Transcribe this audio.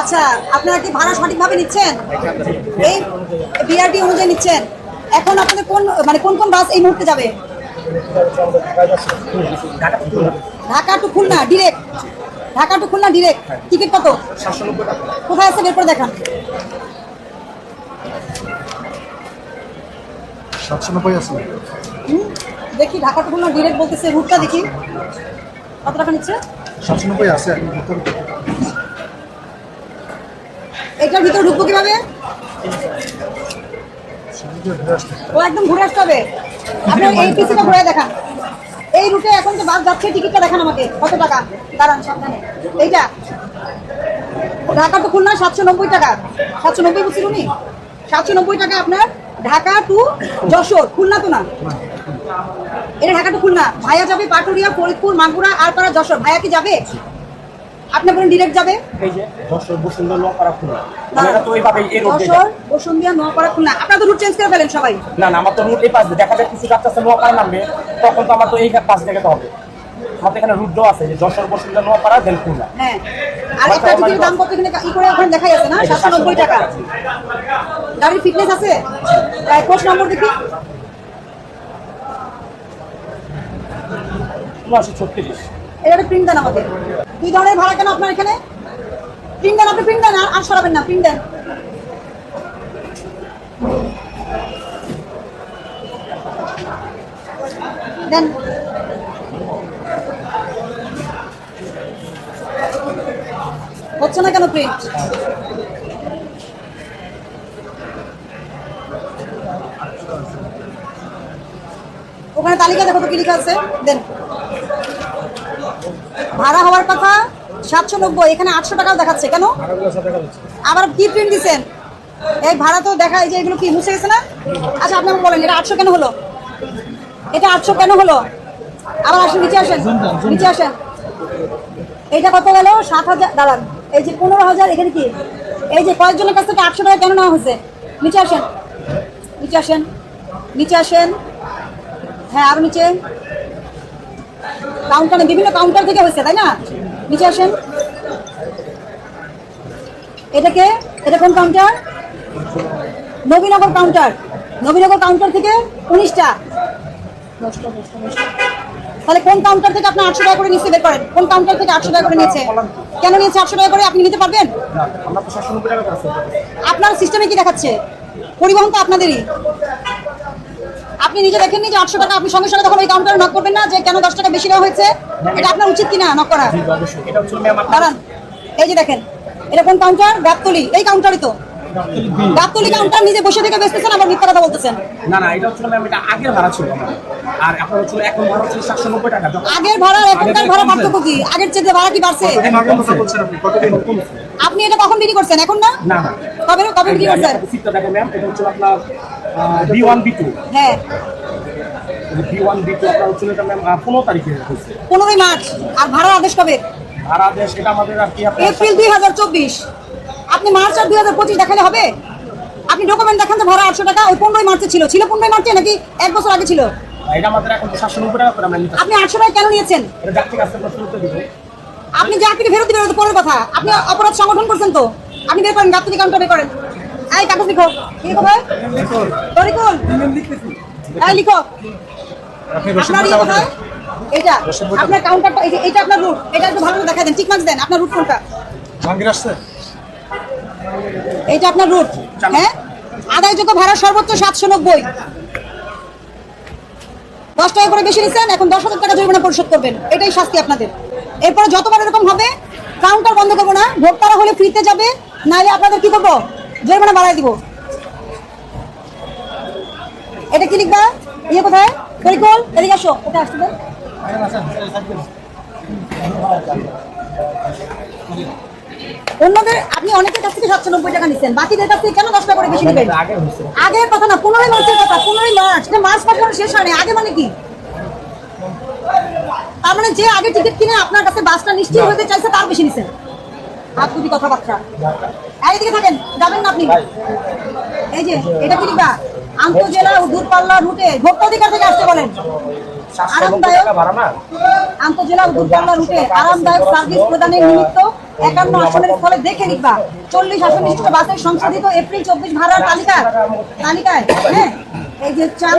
আচ্ছা আপনারা কি ভাড়া সঠিকভাবে নিচ্ছেন? এই বিআরটি অনুযায়ী নিচ্ছেন। এখন আপনাদের কোন মানে কোন কোন বাস এই মুহূর্তে যাবে? Dhaka to Khulna direct Dhaka to Khulna direct ticket কত? কোথায় আছে? বের করে দেখান। দেখি ঢাকা টু খুলনা ডিরেক্ট বলতেছে রুটটা দেখি। কত টাকা নিচ্ছে? সাতশো নব্বই আছে এটার ভিতরে ঢুকবো কীভাবে? ও একদম ঘুরে আসতে হবে। আপনার এই পিসিটা ঘুরে দেখান। এই রুটে এখন যে বাস যাচ্ছে টিকিটটা দেখান আমাকে। কত টাকা? দাঁড়ান, সাবধানে। এইটা। ঢাকা তো খুলনা, সাতশো নব্বই টাকা। সাতশো নব্বই বলছিল উনি সাতশো নব্বই টাকা আপনার ঢাকা টু যশোর, খুলনা তো না? এটা ঢাকা টু খুলনা। ভাইয়া যাবে পাটুরিয়া, ফরিদপুর, মাগুরা আর পাড়া যশোর। ভাইয়া কি যাবে? আপনি বলেন ডিরেক্ট যাবে? এই যে দর্শক বসুন্ধরা লোহাপাড়া খুলনা। আমরা তো এইভাবে এই রোড যশোর বসুন্ধিয়া নোয়াপাড়া খুলনা। আপনারা তো রুট চেঞ্জ করে ফেলেন সবাই। না না আমার তো রুট এই পাশ দিয়ে। দেখা যায় কিছু যাচ্ছে নোয়াপাড়া নামবে তখন তো আমার তো এই পাশ থেকে হবে। আমাদের এখানে রুট দেওয়া আছে যে যশোর বসুন্ধরা নোয়াপাড়া দেন খুলনা। হ্যাঁ। আর একটা টিকিটের দাম কত এখানে ই করে ওখানে দেখাই আছে না? সাতশো নব্বই টাকা। গাড়ির ফিটনেস আছে? কোচ নম্বর দেখি। উনআশি ছত্রিশ। এটা প্রিন্ট দেন আমাকে দুই ধরনের ভাড়া কেন আপনার এখানে? প্রিন্ট দেন আপনি প্রিন্ট দেন আর সরাবেন না প্রিন্ট দেন। দেন হচ্ছে না কেন প্রিন্ট ওখানে তালিকা দেখো তো কি লেখা আছে। দেন। ভাড়া হওয়ার কথা? সাতশো নব্বই, এখানে আটশো টাকাও দেখাচ্ছে, কেন? আবার কি প্রিন্ট দিচ্ছেন এই ভাড়া তো দেখায় যে এগুলো কি মুছে গেছে না? আচ্ছা আপনি বলেন, এটা আটশো কেন হলো? এটা আটশো কেন হলো? আবার আসেন, নিচে আসেন নিচে আসেন। এইটা কত গেল? সাত হাজার, দাঁড়ান। এই যে পনেরো হাজার, এখানে কি? এই যে কয়েকজনের কাছ থেকে আটশো টাকা কেন নেওয়া হয়েছে? নিচে আসেন নিচে আসেন নিচে আসেন। হ্যাঁ আরও নিচে। কাউন্টারে বিভিন্ন কাউন্টার থেকে হয়েছে তাই না? নিচে আসেন। এটাকে এটা কোন counter Nabinagar counter Nabinagar counter থেকে উনিশটা। দশটা, দশটা, দশটা। তাহলে কোন কাউন্টার থেকে আপনি আটশো টাকা করে নিচ্ছে বের করেন। কোন কাউন্টার থেকে আটশো টাকা করে নিয়েছে কেন নিয়েছে আটশো টাকা করে? আপনি নিতে পারবেন। আপনার সিস্টেমে কি দেখাচ্ছে? পরিবহন তো আপনাদেরই। আপনি নিজে দেখেননি যে আটশো টাকা আপনি সঙ্গে সঙ্গে তখন ওই কাউন্টারে নক করবেন না যে কেন দশ টাকা বেশি দেওয়া হয়েছে? এটা আপনার উচিত কিনা নক করা? দাঁড়ান। এই যে দেখেন, এটা কোন কাউন্টার গাবতলি। এই কাউন্টারই তো। গাবতলি কাউন্টার নিজে বসে থেকে বেচতেছেন, আবার মিথ্যা কথা বলতেছেন। না না, এটা হচ্ছে ম্যাম, এটা আগের ভাড়া ছিল। আর আপনার এখন ভাড়া হচ্ছে সাতশো নব্বই টাকা। আগের ভাড়া আর এখনকার ভাড়া পার্থক্য কি? আগের চেয়ে ভাড়া কি বাড়ছে? আপনি? এটা কখন বিক্রি করছেন? এখন না? না না। কবে কবে বিক্রি করছেন? সিটটা দেখো ম্যাম এটা হচ্ছে আপনার বি ওয়ান বি টু হ্যাঁ। বি ওয়ান বি টু আপনার হচ্ছে এটা ম্যাম পনেরো তারিখে হচ্ছে পনেরোই মার্চ। আর ভাড়ার আদেশ কবে? ভাড়া দেশ এটা আমাদের আর কি এপ্রিল দুই হাজার চব্বিশ। আপনি মার্চ আর দুই হাজার পঁচিশ দেখালে হবে? আপনি ডকুমেন্ট দেখান যে ভাড়া আটশো টাকা ওই পনেরোই মার্চে ছিল। ছিল পনেরোই মার্চে নাকি এক বছর আগে ছিল? এটা আমাদের এখন সাতশো নব্বই টাকা করে আমরা নিতে আপনি আটশো টাকা কেন নিয়েছেন? এটা যাত্রী কাছে আমরা শুরুতে দিব। আপনি ফেরত দিবেন পরের কথা। আপনি অপরাধ সংগঠন করছেন তো। আপনি বের করেন গাপ্তি কাউন্টার বের করেন। এই কাগজ লিখো। কি তরিকুল। এই লিখো। আপনার ইয়ে কোথায়? এইটা। আপনার কাউন্টারটা এই যে এটা আপনার রুট এটা একটু ভালো করে দেখা দেন। ঠিক দেন আপনার রুট কোনটা? জাহাঙ্গীর আসছে? এইটা আপনার রুট হ্যাঁ? আদায়যোগ্য ভাড়া সর্বোচ্চ সাতশো নব্বই। দশ টাকা করে বেশি নিচ্ছেন, এখন দশ হাজার টাকা জরিমানা পরিশোধ করবেন। এটাই শাস্তি আপনাদের। এরপরে যতবার এরকম হবে কাউন্টার বন্ধ করব না ভোক্তারা হলে ফ্রিতে যাবে নাহলে আপনাদের কি করব? জরিমানা বাড়াই দিব। এটা কি লিখবা? ইয়ে কোথায়? তরিকুল এদিকে আসো। এটা আসতে দেন অন্যদের আপনি অনেকের কাছ থেকে সাতশো নব্বই টাকা নিচ্ছেন। বাকিদের কাছ থেকে কেন দশ টাকা করে বেশি নেবেন? আগের কথা না পনেরোই মার্চের কথা পনেরোই মার্চ এটা মার্চ মাস শেষ হয়নি। আগে মানে কি? তার মানে যে আগে টিকিট কিনে আপনার কাছে বাসটা নিশ্চিত হতে চাইছে তার বেশি নিছেন হাত দুটি কথাবার্তা এইদিকে থাকেন যাবেন না আপনি। এই যে এটা কি লিখবা আন্তঃজেলা ও দূরপাল্লা রুটে ভোক্তা অধিকার থেকে আসতে বলেন। টাকা আন্তঃজেলা ও দূরপাল্লা রুটে আরামদায়ক সার্ভিস প্রদানের নিমিত্ত একান্ন আসনের ফলে দেখে নিবা। চল্লিশ আসন বিশিষ্ট বাসের সংশোধিত এপ্রিল চব্বিশ ভাড়ার তালিকা তালিকায় হ্যাঁ? এই যে চাল